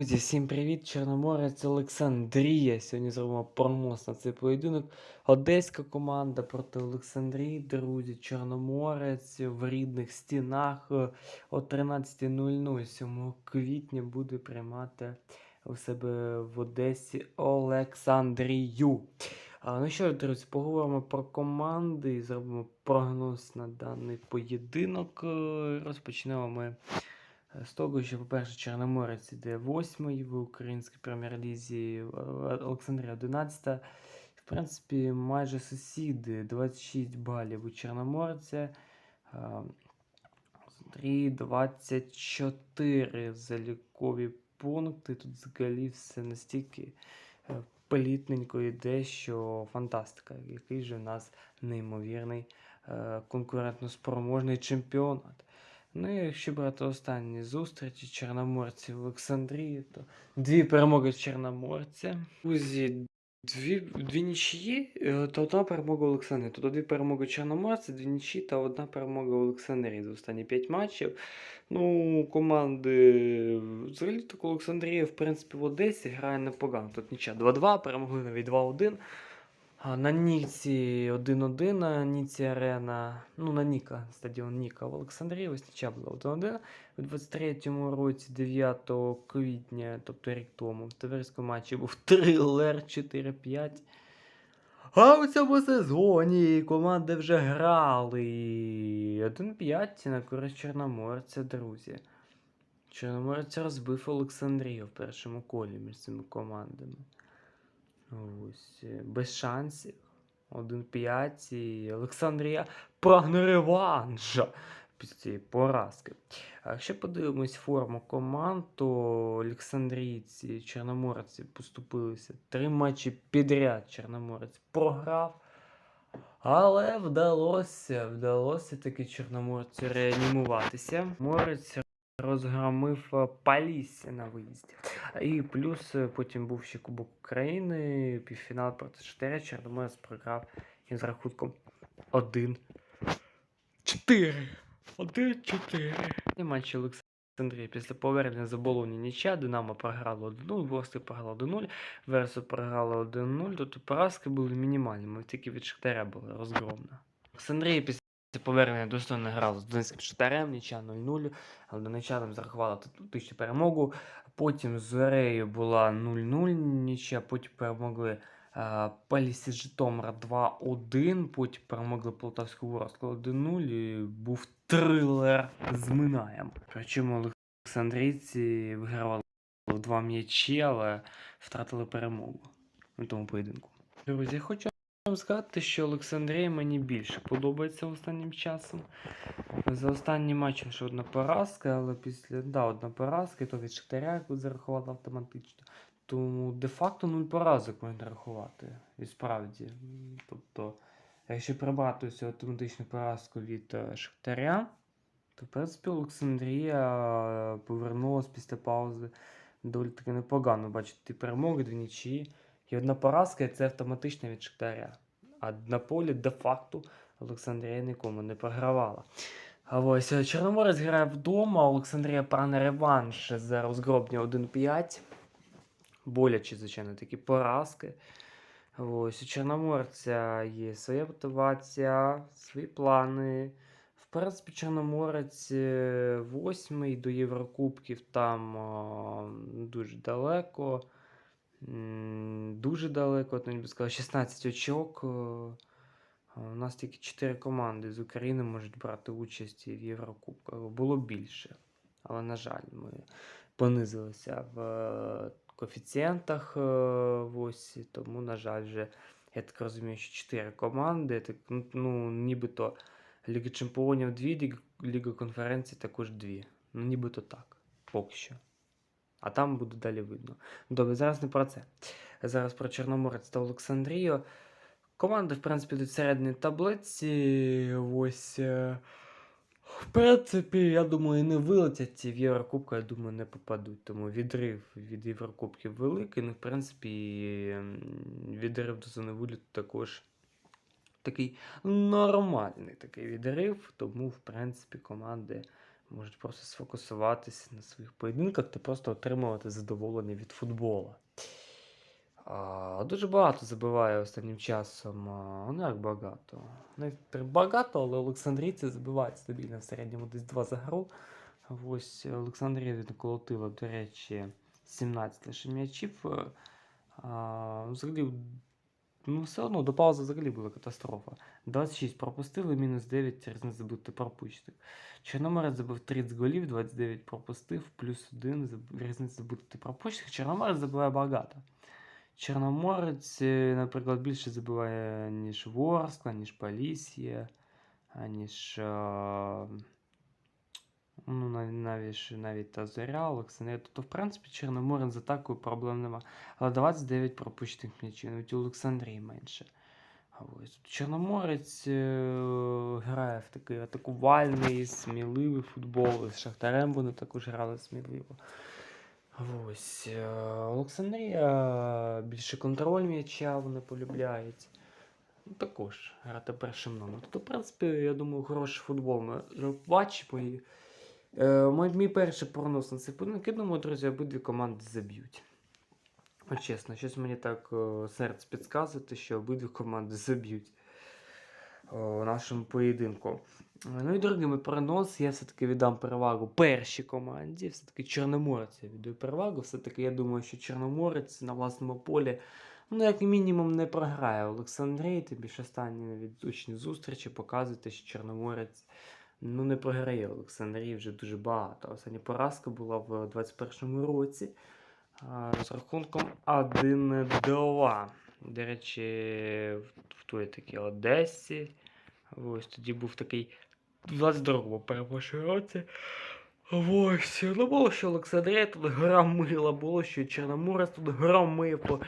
Друзі, всім привіт! Чорноморець Олександрія. Сьогодні зробимо пронос на цей поєдинок. Одеська команда проти Олександрії. Друзі, Чорноморець в рідних стінах о 13.00 7 квітня буде приймати у себе в Одесі Олександрію. Ну що ж, друзі, поговоримо про команди і зробимо прогноз на даний поєдинок. Розпочнемо ми з того, що, по-перше, Чорноморець іде 8 в українській прем'єр-лізі, е, Олександрія 11. В принципі, майже сусіди 26 балів у Чорноморця. Олександрії 24 залікові пункти. Тут взагалі все настільки е, плітненько йде, що фантастика, який же в нас неймовірний е, конкурентно-спроможний чемпіонат. Ну і якщо брати останні зустрічі Чорноморців в Олександрії, то дві перемоги Чорноморця. Друзі, дві, дві нічиї е, та одна перемога Олександрії. Тобто дві перемоги Чорноморця, дві нічиї та одна перемога Олександрії за останні п'ять матчів. Ну, команди взагалі так Олександрія, в принципі, в Одесі грає непогано. Тут нічия 2-2, перемогли навіть 2-1. На Ніці 1-1, на Ніці Арена, ну на Ніка, стадіон Ніка в Олександрії, ось нічия була 1-1. У 23-му році, 9 квітня, тобто рік тому, в товариському матчі був трилер 4-5. А у цьому сезоні команди вже грали 1-5 на користь Чорноморця, друзі. Чорноморець розбив Олександрію в першому колі між цими командами. Ось, е, без шансів. 1-5 і Олександрія прагне реванша після цієї поразки. А якщо подивимось форму команд, то Олександрійці Чорноморці поступилися три матчі підряд. Чорноморець програв. Але вдалося, вдалося таки Чорноморцю реанімуватися. Морець розгромив е, Палісся на виїзді. І плюс е, потім був ще Кубок України, півфінал проти Шахтаря, Чорноморець програв із рахунком 1-4. 1-4. І матчі Олександрії після повернення за Болоні нічия, Динамо програло 1-0, Ворскли програло 1-0, Версу програло 1-0, тобто поразки були мінімальними, тільки від Шахтаря була розгромна. Олександрія після повернення достойно грала з Донецьким Шахтарем, нічия 0-0, але донечанам зарахувала тактичну перемогу. Потім з Зорею була 0-0 нічия, потім перемогли е, Палісі Житомира 2-1, потім перемогли Полтавську Ворску 1-0 і був трилер з Минаєм. Причому Олександрійці вигравали два м'ячі, але втратили перемогу у тому поєдинку. Друзі, хочу вам сказати, що Олександрія мені більше подобається останнім часом. За останнім матчем ще одна поразка, але після да, одна поразка, то від Шахтаря, яку зарахували автоматично. Тому де-факто нуль поразок можна рахувати. І справді. Тобто, якщо прибрати цю автоматичну поразку від е, Шахтаря, то в принципі Олександрія повернулася після паузи доволі таки непогано. Бачите, перемоги, дві нічі. І одна поразка це автоматично від Шахтаря. А на полі де-факто Олександрія нікому не програвала. А ось е, Чорноморець грає вдома, Олександрія прагне реванш за розгроблення 1-5. Болячі, звичайно, такі поразки. Ось у Чорноморця є своя мотивація, свої плани. В принципі, Чорноморець е, восьмий до Єврокубків там о, дуже далеко. Дуже далеко, от, би сказав, 16 очок. е, У нас тільки 4 команди з України можуть брати участь в Єврокубках. Було більше. Але, на жаль, ми понизилися в е, коефіцієнтах. е, Ось, тому, на жаль, вже, я так розумію, що 4 команди. Так, ну, ну, нібито Ліга Чемпіонів 2, Ліга, конференцій також 2. Ну, нібито так. Поки що. А там буде далі видно. Добре, зараз не про це. Зараз про Чорноморець та Олександрію. Команди, в принципі, йдуть середній таблиці. Ось. е, В принципі, я думаю, не вилетять в Єврокубку, я думаю, не попадуть. Тому відрив від Єврокубків великий. Ну, в принципі, відрив до зони виліту також такий нормальний такий відрив. Тому, в принципі, команди можуть просто сфокусуватися на своїх поєдинках та просто отримувати задоволення від футболу. А, дуже багато забиває останнім часом. А, ну як багато. Не багато, але Олександрійці забивають стабільно в середньому десь 2 за гру. Ось Олександрія наколотила, до речі, 17 лише м'ячів. Взагалі, ну, все одно до паузи взагалі була катастрофа. 26 пропустили, мінус 9 різниця забити пропущених. Чорноморець забив 30 голів, 29 пропустив, плюс 1 різниця забити пропущених. Чорноморець забиває багато. Чорноморець, е, наприклад, більше забиває, ніж Ворскла, ніж Полісія, ніж. А, ну, навіть, навіть та Зоря, Олександрія. Тобто, в принципі, Чорноморець з атакою проблем нема. Але 29 пропущених м'ячів, навіть у Олександрії менше. Ось Чорноморець е, грає в такий атакувальний, сміливий футбол. З Шахтарем вони також грали сміливо. Ось. е, Олександрія більше контроль м'яча вони полюбляють. Ну, також грати першим номером. Тобто, в принципі, я думаю, хороший футбол ми бачимо. Е, мій, перший прогноз на цей поєдинок, я думаю, друзі, обидві команди заб'ють. От чесно, щось мені так е, серце підказує, що обидві команди заб'ють е, у нашому поєдинку. Ну і другий мій прогноз, я все-таки віддам перевагу першій команді. Все-таки Чорноморець я віддаю перевагу. Все-таки я думаю, що Чорноморець на власному полі, ну, як мінімум, не програє Олександрії. Тим більше останні навіть учні зустрічі показують, що Чорноморець ну, не програє Олександрії вже дуже багато. Остання поразка була в 21-му році з рахунком 1-2. До речі, в, той такій Одесі. Ось тоді був такий в 22-му перепрошую році. Ось, ну було, що Олександрія тут громила, було, що Чорноморець тут громив.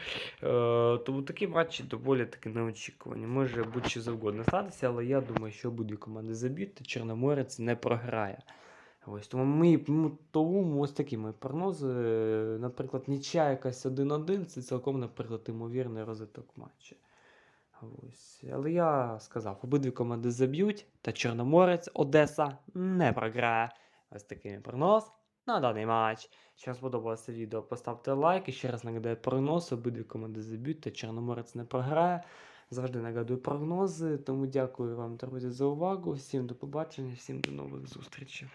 Е, тому такі матчі доволі таки неочікувані. Може будь-що завгодно статися, але я думаю, що обидві команди заб'ють, та Чорноморець не програє. Ось, тому ми, тому ось такі мої прогнози. Наприклад, нічия якась 1-1, це цілком, наприклад, імовірний розвиток матчу. Ось. Але я сказав, обидві команди заб'ють, та Чорноморець Одеса не програє. Ось такий прогноз на даний матч. Якщо сподобалося відео, поставте лайк. І ще раз нагадаю прогноз, обидві команди заб'ють, та Чорноморець не програє. Завжди нагадую прогнози. Тому дякую вам, друзі, за увагу. Всім до побачення, всім до нових зустрічей.